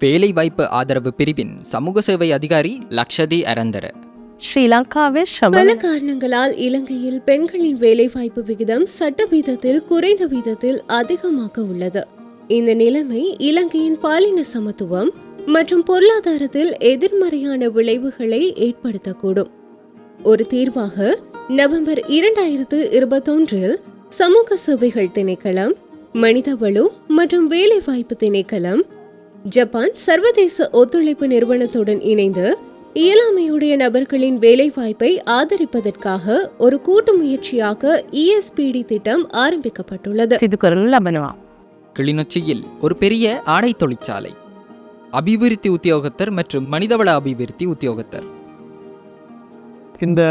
வேலைவாய்ப்பு ஆதரவு பிரிவின் சமூக சேவை அதிகாரி லக்ஷதி அரந்தர ஸ்ரீலங்காவில் பல காரணங்களால் இலங்கையில் பெண்களின் வேலைவாய்ப்பு விகிதம் சட்ட வீதத்தில் குறைந்த வீதத்தில் அதிகமாக உள்ளது. இந்த நிலைமை இலங்கையின் பாலின சமத்துவம் மற்றும் பொருளாதாரத்தில் எதிர்மறையான விளைவுகளை ஏற்படுத்தக்கூடும். ஒரு தீர்வாக நவம்பர் இரண்டாயிரத்து இருபத்தொன்றில் சமூக சேவைகள் திணைக்களம் மனிதவளு மற்றும் வேலைவாய்ப்பு திணைக்களம் ஜப்பான் சர்வதேச ஒத்துழைப்பு நிறுவனத்துடன் இணைந்து இயலாமையுடைய நபர்களின் வேலைவாய்ப்பை ஆதரிப்பதற்காக ஒரு கூட்டு முயற்சியாக இஎஸ்பிடி திட்டம் ஆரம்பிக்கப்பட்டுள்ளது. கிளிநொச்சியில் ஒரு பெரிய ஆடை தொழிற்சாலை. அபிவிருத்தி உத்தியோகத்தர் மற்றும் மனிதவள அபிவிருத்தி உத்தியோகத்தர். இந்த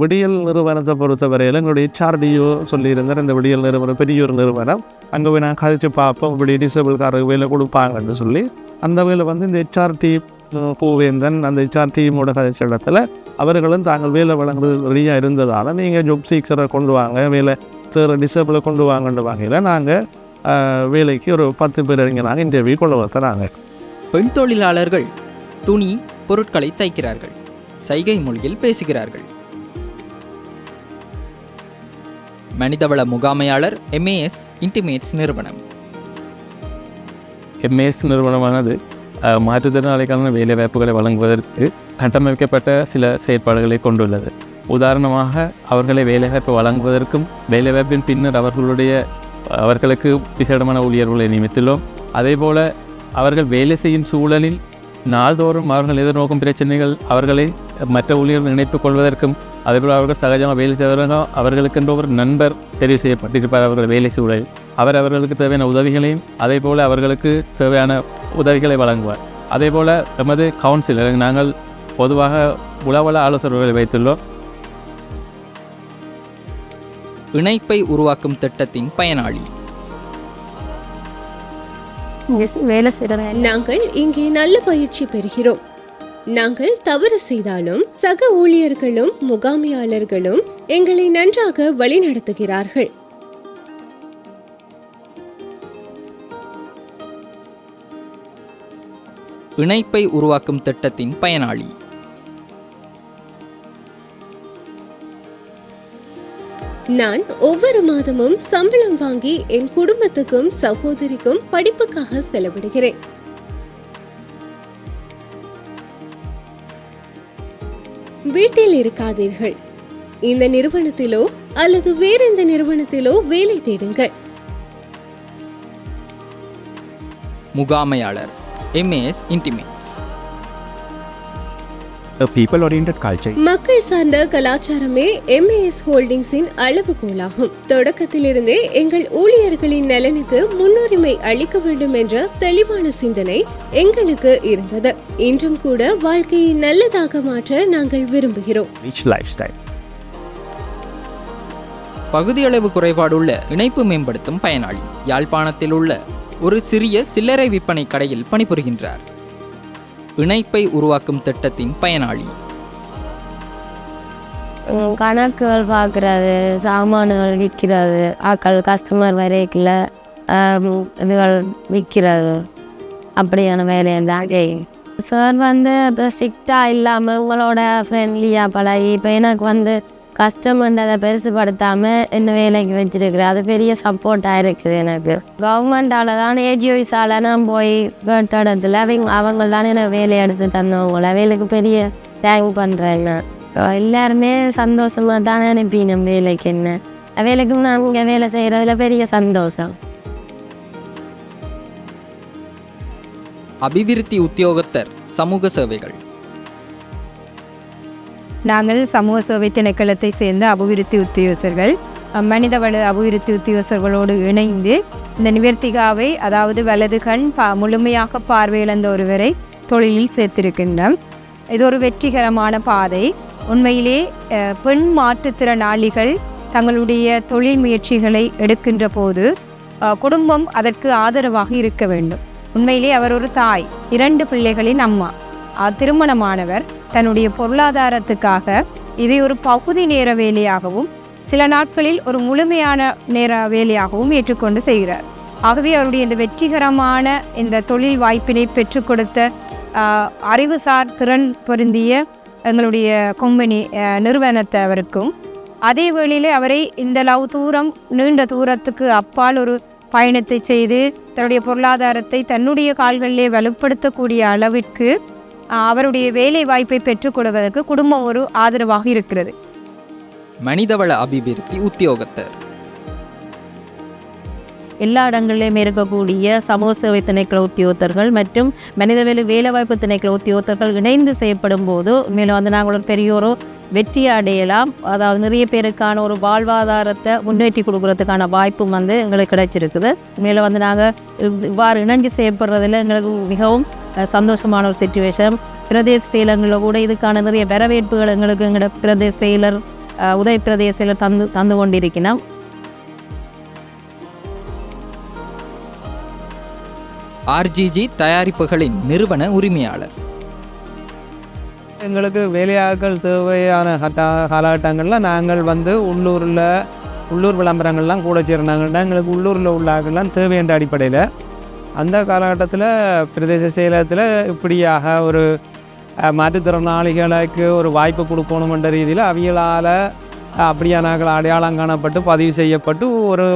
விடியல் நிறுவனத்தை பொறுத்தவரையில் எங்களுடைய ஹெச்ஆர்டியோ சொல்லியிருந்தார். இந்த விடியல் நிறுவனம் பெரிய ஒரு நிறுவனம். அங்கே போய் நான் கதைச்சு பார்ப்போம். இப்படி டிசபிள்காரருக்கு வேலை கொடுப்பாங்கன்னு சொல்லி. அந்த வேலை வந்து இந்த ஹெச்ஆர்டி பூவேந்தன் அந்த ஹெச்ஆர் டீமோட கதைச்ச இடத்துல அவர்களும் தாங்கள் வேலை வழங்குறது ரெடியாக இருந்ததால் நீங்கள் ஜாப் சீக்கரை கொண்டு வாங்க வேலை தேர் டிசபிளை கொண்டு வாங்கன்ற வகையில் நாங்கள் வேலைக்கு ஒரு பத்து பேர் இறங்கினாங்க இன்டர்வியூ கொண்டு வரத்துறாங்க பெண் தொழிலாளர்கள் துணி பொருட்களை தைக்கிறார்கள். சைகை மொழியில் பேசுகிறார்கள். மனிதவள முகாமையாளர் எம்ஏஎஸ் இன்டிமேட்ஸ் நிறுவனம். எம்ஏஎஸ் நிறுவனமானது மாற்றுத்திறனாளிக்கான வேலைவாய்ப்புகளை வழங்குவதற்கு கட்டமைக்கப்பட்ட சில செயற்பாடுகளை கொண்டுள்ளது. உதாரணமாக அவர்களை வேலைவாய்ப்பு வழங்குவதற்கும் வேலைவாய்ப்பின் பின்னர் அவர்களுடைய அவர்களுக்கு விசேடமான ஊழியர்களை நியமித்துள்ளோம். அதேபோல அவர்கள் வேலை செய்யும் சூழலில் நாள்தோறும் அவர்கள் எதிர்நோக்கும் பிரச்சனைகள் அவர்களை மற்ற ஊழியர்கள் இணைத்துக் கொள்வதற்கும் அதேபோல் அவர்கள் சகஜமாக வேலை செய்வதற்கும் அவர்களுக்கென்ற ஒரு நண்பர் தெரிவு செய்யப்பட்டிருப்பார் அவர்கள் வேலை சூழலில் அவர் அவர்களுக்கு தேவையான உதவிகளையும் அதே போல் அவர்களுக்கு தேவையான உதவிகளை வழங்குவார். அதே போல் எமது கவுன்சிலர் நாங்கள் பொதுவாக உளவள ஆலோசகர்களை வைத்துள்ளோம். இணைப்பை உருவாக்கும் திட்டத்தின் பயனாளி. வேலை செய்கிற நாங்கள் இங்கே நல்ல பயிற்சி பெறுகிறோம். நாங்கள் தவறு செய்தாலும் சக ஊழியர்களும் முகாமையாளர்களும் எங்களை நன்றாக வழிநடத்துகிறார்கள் இணைப்பை உருவாக்கும் திட்டத்தின் பயனாளி. நான் ஒவ்வொரு மாதமும் சம்பளம் வாங்கி என் குடும்பத்துக்கும் சகோதரிக்கும் படிப்புக்காக செலவிடுகிறேன். வீட்டில் இருக்காதீர்கள். இந்த நிறுவனத்திலோ அல்லது வேறெந்த நிறுவனத்திலோ வேலை தேடுங்கள். முகாமையாளர் M A S intimates a people oriented culture. மக்கள் சார்ந்த கலாச்சாரமே எம்ஏஎஸ் ஹோல்டிங்ஸின் அளவுகோலாகும். தொடக்கத்திலிருந்தே எங்கள் ஊழியர்களின் நலனுக்கு முன்னுரிமை அளிக்க வேண்டும் என்ற தெளிவான சிந்தனை எங்களுக்கு இருந்தது. இன்றும் கூட வாழ்க்கையை நல்லதாக மாற்ற நாங்கள் விரும்புகிறோம். Rich lifestyle. பகுதியளவு குறைபாடுள்ள இணைப்பு மேம்படுத்தும் பயனாளி யாழ்ப்பாணத்தில் உள்ள ஒரு சிறிய சில்லறை விற்பனை கடையில் பணிபுரிகின்றார். இணைப்பை உருவாக்கும் திட்டத்தின் பயனாளி. கணக்குகள் பார்க்குறது சாமான்கள் விற்கிறது ஆக்கள் கஸ்டமர் வரைக்கில் இதுகள் விற்கிறது. அப்படியான வேலையெல்லாம் செய்யும். சார் வந்து இப்போ ஸ்ட்ரிக்டாக இல்லாமல் உங்களோட ஃப்ரெண்ட்லியாக பழகி இப்போ எனக்கு வந்து கஸ்டமர்ன்றதை பெருசுப்படுத்தாமல் என்ன வேலைக்கு வச்சுருக்குறேன் அது பெரிய சப்போர்ட்டாக இருக்குது எனக்கு. கவர்மெண்டால் தான் ஏஜிஓஸால் நான் போய் கேட்ட அவங்க அவங்க தானே எனக்கு வேலை எடுத்து தந்தவங்கள வேலைக்கு பெரிய தேங்க் பண்ணுறேன் நான். எல்லாருமே சந்தோஷமாக தானே அனுப்பினோம் வேலைக்கு என்ன. வேலைக்கும் நான் இங்கே வேலை செய்கிறதுல பெரிய சந்தோஷம். அபிவிருத்தி உத்தியோகத்தர் சமூக சேவைகள். நாங்கள் சமூக சேவை திணைக்களத்தை சேர்ந்த அபிவிருத்தி உத்தியோகர்கள் மனிதவள அபிவிருத்தி உத்தியோகர்களோடு இணைந்து இந்த நிவர்த்திகாவை அதாவது வலது கண் பா முழுமையாக பார்வையிழந்த ஒருவரை தொழிலில் சேர்த்திருக்கின்றோம். இது ஒரு வெற்றிகரமான பாதை. உண்மையிலே பெண் மாற்றுத்திறனாளிகள் தங்களுடைய தொழில் முயற்சிகளை எடுக்கின்ற போது குடும்பம் அதற்கு ஆதரவாக இருக்க வேண்டும். உண்மையிலே அவர் ஒரு தாய் இரண்டு பிள்ளைகளின் அம்மா. திருமணமானவர். தன்னுடைய பொருளாதாரத்துக்காக இதை ஒரு பகுதி நேர வேலையாகவும் சில நாட்களில் ஒரு முழுமையான நேர வேலையாகவும் ஏற்றுக்கொண்டு செய்கிறார். ஆகவே அவருடைய இந்த வெற்றிகரமான இந்த தொழில் வாய்ப்பினை பெற்றுக் கொடுத்த அறிவுசார் திறன் பொருந்திய எங்களுடைய கொம்பனி நிறுவனத்தவருக்கும் அதே வேளையிலே அவரை இந்த லவ் தூரம் நீண்ட தூரத்துக்கு அப்பால் ஒரு பயணத்தை செய்து தன்னுடைய பொருளாதாரத்தை தன்னுடைய கால்களிலே வலுப்படுத்தக்கூடிய அளவிற்கு அவருடைய வேலை வாய்ப்பை பெற்றுக் கொடுவதற்கு குடும்பம் ஒரு ஆதரவாக இருக்கிறது. மனிதவள அபிவிருத்தி உத்தியோகத்தர். எல்லா இடங்களிலும் இருக்கக்கூடிய சமூக சேவை திணைக்கள உத்தியோகத்தர்கள் மற்றும் மனிதவெளி வேலைவாய்ப்பு திணைக்கள உத்தியோகத்தர்கள் இணைந்து செய்யப்படும் போது மேலும் வந்து நாங்கள் ஒரு பெரிய ஒரு வெற்றி அடையலாம். அதாவது நிறைய பேருக்கான ஒரு வாழ்வாதாரத்தை முன்னேற்றி கொடுக்கறதுக்கான வாய்ப்பும் வந்து எங்களுக்கு கிடைச்சிருக்குது. மேலும் வந்து நாங்கள் இவ்வாறு இணைஞ்சு செய்யப்படுறதுல எங்களுக்கு மிகவும் சந்தோஷமான ஒரு சுச்சுவேஷன் பிரதேச செயலங்களில் கூட இதுக்கான நிறைய வரவேற்புகள் எங்களுக்கு எங்களோட பிரதேச செயலர் உதவி பிரதேச செயலர் தந்து தந்து கொண்டிருக்கிறோம் ஆர்ஜிஜி தயாரிப்புகளின் நிறுவன உரிமையாளர். எங்களுக்கு வேலையாட்கள் தேவையான கட்டா காலகட்டங்களில் நாங்கள் வந்து உள்ளூரில் உள்ளூர் விளம்பரங்கள்லாம் கூட சேர்ந்தாங்கன்னா எங்களுக்கு உள்ளூரில் உள்ள ஆட்கள்லாம் தேவை என்ற அடிப்படையில் அந்த காலகட்டத்தில் பிரதேச செயலகத்தில் இப்படியாக ஒரு மாற்றுத்திறனாளிகளுக்கு ஒரு வாய்ப்பு கொடுக்கணுமென்ற ரீதியில் அவங்களால் அப்படியானாக்கள் அடையாளம் காணப்பட்டு பதிவு செய்யப்பட்டு ஒரு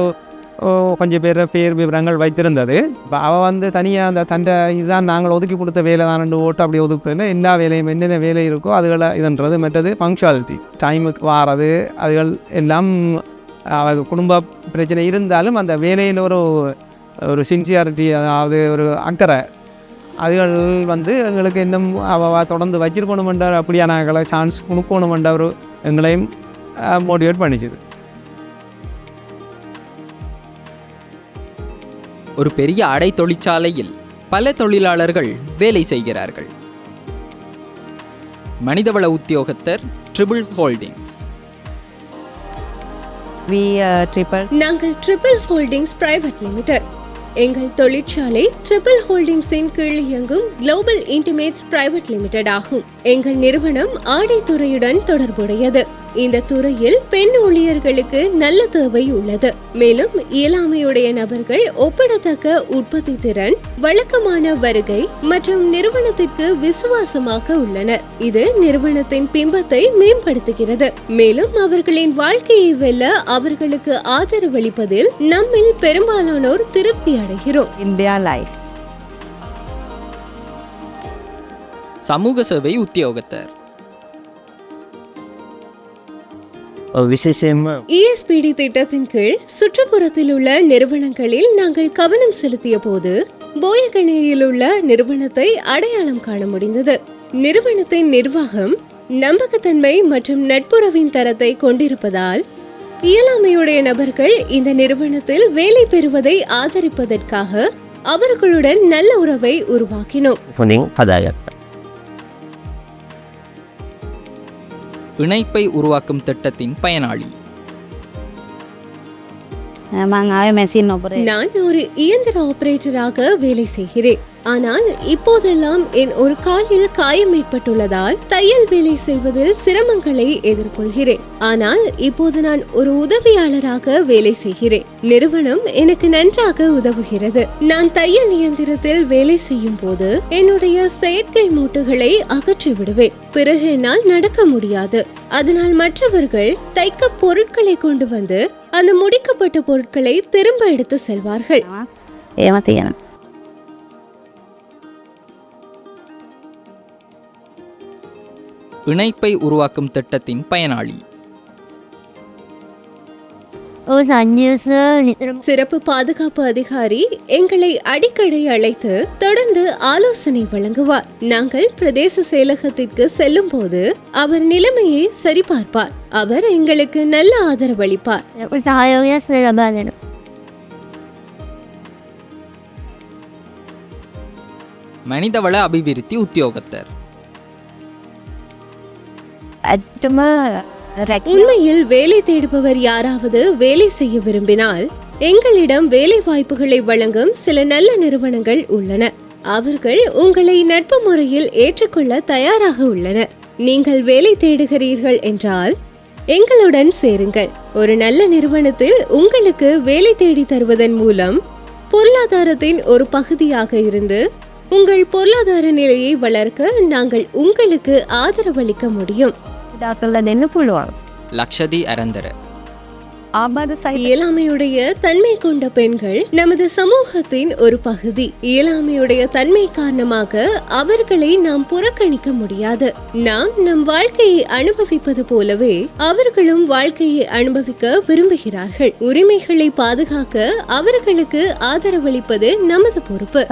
கொஞ்சம் பேர் பேர் விவரங்கள் வைத்திருந்தது. இப்போ அவள் வந்து தனியாக அந்த தண்டை இதுதான் நாங்கள் ஒதுக்கி கொடுத்த வேலை தான் ரெண்டு ஓட்டு அப்படி ஒதுக்குறதுல எல்லா வேலையும் என்னென்ன வேலை இருக்கோ அதுகளை இதுன்றது மற்றது பங்க்சுவாலிட்டி டைமுக்கு வாரது அதுகள் எல்லாம் அவள் குடும்ப பிரச்சனை இருந்தாலும் அந்த வேலையில் ஒரு ஒரு சின்சியாரிட்டி அதாவது ஒரு அக்கறை. அதுகள் வந்து எங்களுக்கு இன்னும் அவ தொடர்ந்து வச்சிருக்கணுமென்ற அப்படியான சான்ஸ் கொடுக்கணுமென்ற ஒரு எங்களையும் மோட்டிவேட் பண்ணிச்சுது. ஒரு பெரிய ஆடை தொழிற்சாலையில் பல தொழிலாளர்கள் வேலை செய்கிறார்கள். மனிதவள உத்தியோகத்தர் ட்ரிபிள் ஹோல்டிங்ஸ் வி ட்ரிபிள் நாங்கள் ட்ரிபிள் ஹோல்டிங்ஸ் பிரைவேட் லிமிடெட் எங்கள் தொழிற்சாலை ட்ரிபிள் ஹோல்டிங்ஸின் கீழ் இயங்கும் குளோபல் இன்டிமேட்ஸ் பிரைவேட் லிமிடெட் ஆகும். எங்கள் நிறுவனம் ஆடை துறையுடன் தொடர்புடையது. இந்த துறையில் பெண் ஊழியர்களுக்கு நல்ல தேவை உள்ளது. மேலும் இயலாமையுடைய நபர்கள் ஒப்பிடத்தக்க உற்பத்தி திறன் வழக்கமான வருகை மற்றும் நிறுவனத்திற்கு விசுவாசமாக உள்ளனர். இது நிறுவனத்தின் பிம்பத்தை மேம்படுத்துகிறது. மேலும் அவர்களின் வாழ்க்கையை வெல்ல அவர்களுக்கு ஆதரவளிப்பதில் நம்மில் பெரும்பாலானோர் திருப்தி அடைகிறோம். India life. சமூக சேவை உத்தியோகத்தர். விசேஷம். இஎஸ்பிடி திட்டத்தின் கீழ் சுற்றுப்புறத்தில் உள்ள நிறுவனங்களில் நாங்கள் கவனம் செலுத்திய போது போயகணையில் உள்ள நிறுவனத்தை அடையாளம் காண முடிந்தது. நிறுவனத்தின் நிர்வாகம் நம்பகத்தன்மை மற்றும் நட்புறவின் தரத்தை கொண்டிருப்பதால் இயலாமையுடைய நபர்கள் இந்த நிறுவனத்தில் வேலை பெறுவதை ஆதரிப்பதற்காக அவர்களுடன் நல்ல உறவை உருவாக்கினோம். இணைப்பை உருவாக்கும் திட்டத்தின் பயனாளி. நான் ஒரு இயந்திர ஆபரேட்டராக வேலை செய்கிறேன். ஆனால் இப்போதெல்லாம் என் ஒரு காலில் காயம் ஏற்பட்டுள்ளதால் தையல் வேலை செய்வதில் சிரமங்களை எதிர்கொள்கிறேன். ஆனால் இப்போது நான் ஒரு உதவியாளராக வேலை செய்கிறேன். நிறுவனம் எனக்கு நன்றாக உதவுகிறது. நான் தையல் இயந்திரத்தில் வேலை செய்யும் போது என்னுடைய செயற்கை மூட்டுகளை அகற்றி விடுவேன். பிறகு என்னால் நடக்க முடியாது. அதனால் மற்றவர்கள் தைக்க பொருட்களை கொண்டு வந்து அந்த முடிக்கப்பட்ட பொருட்களை திரும்ப எடுத்து செல்வார்கள். ඒම இணைப்பை உருவாக்கும் திட்டத்தின் பயனாளி. சிறப்பு பாதுகாப்பு அதிகாரி எங்களை அடிக்கடி அழைத்து தொடர்ந்து ஆலோசனை வழங்குவார். நாங்கள் பிரதேச செயலகத்திற்கு செல்லும் போது அவர் நிலைமையை சரிபார்ப்பார். அவர் எங்களுக்கு நல்ல ஆதரவளிப்பார். மனிதவள அபிவிருத்தி உத்தியோகத்தர். உண்மையில் வேலை தேடுபவர் யாராவது வேலை செய்ய விரும்பினால் எங்களிடம் வேலை வாய்ப்புகளை வழங்கும் சில நல்ல நிறுவனங்கள் உள்ளன. அவர்கள் உங்களை நட்பு முறையில் ஏற்றுக்கொள்ள தயாராக உள்ளனர். நீங்கள் வேலை தேடுகிறீர்கள் என்றால் எங்களுடன் சேருங்கள். ஒரு நல்ல நிறுவனத்தில் உங்களுக்கு வேலை தேடி தருவதன் மூலம் பொருளாதாரத்தின் ஒரு பகுதியாக இருந்து உங்கள் பொருளாதார நிலையை வளர்க்க நாங்கள் உங்களுக்கு ஆதரவளிக்க முடியும். என்ன புழுவாங்க லக்ஷதி அரந்தர ஆபாத சை இயலாமையுடைய தன்மை கொண்ட பெண்கள் நமது சமூகத்தின் ஒரு பகுதி. இயலாமையுடைய தன்மை காரணமாக அவர்களை நாம் புறக்கணிக்க முடியாது. நாம் நம் வாழ்க்கையை அனுபவிப்பது போலவே அவர்களும் வாழ்க்கையை அனுபவிக்க விரும்புகிறார்கள். உரிமைகளை பாதுகாக்க அவர்களுக்கு ஆதரவளிப்பது நமது பொறுப்பு.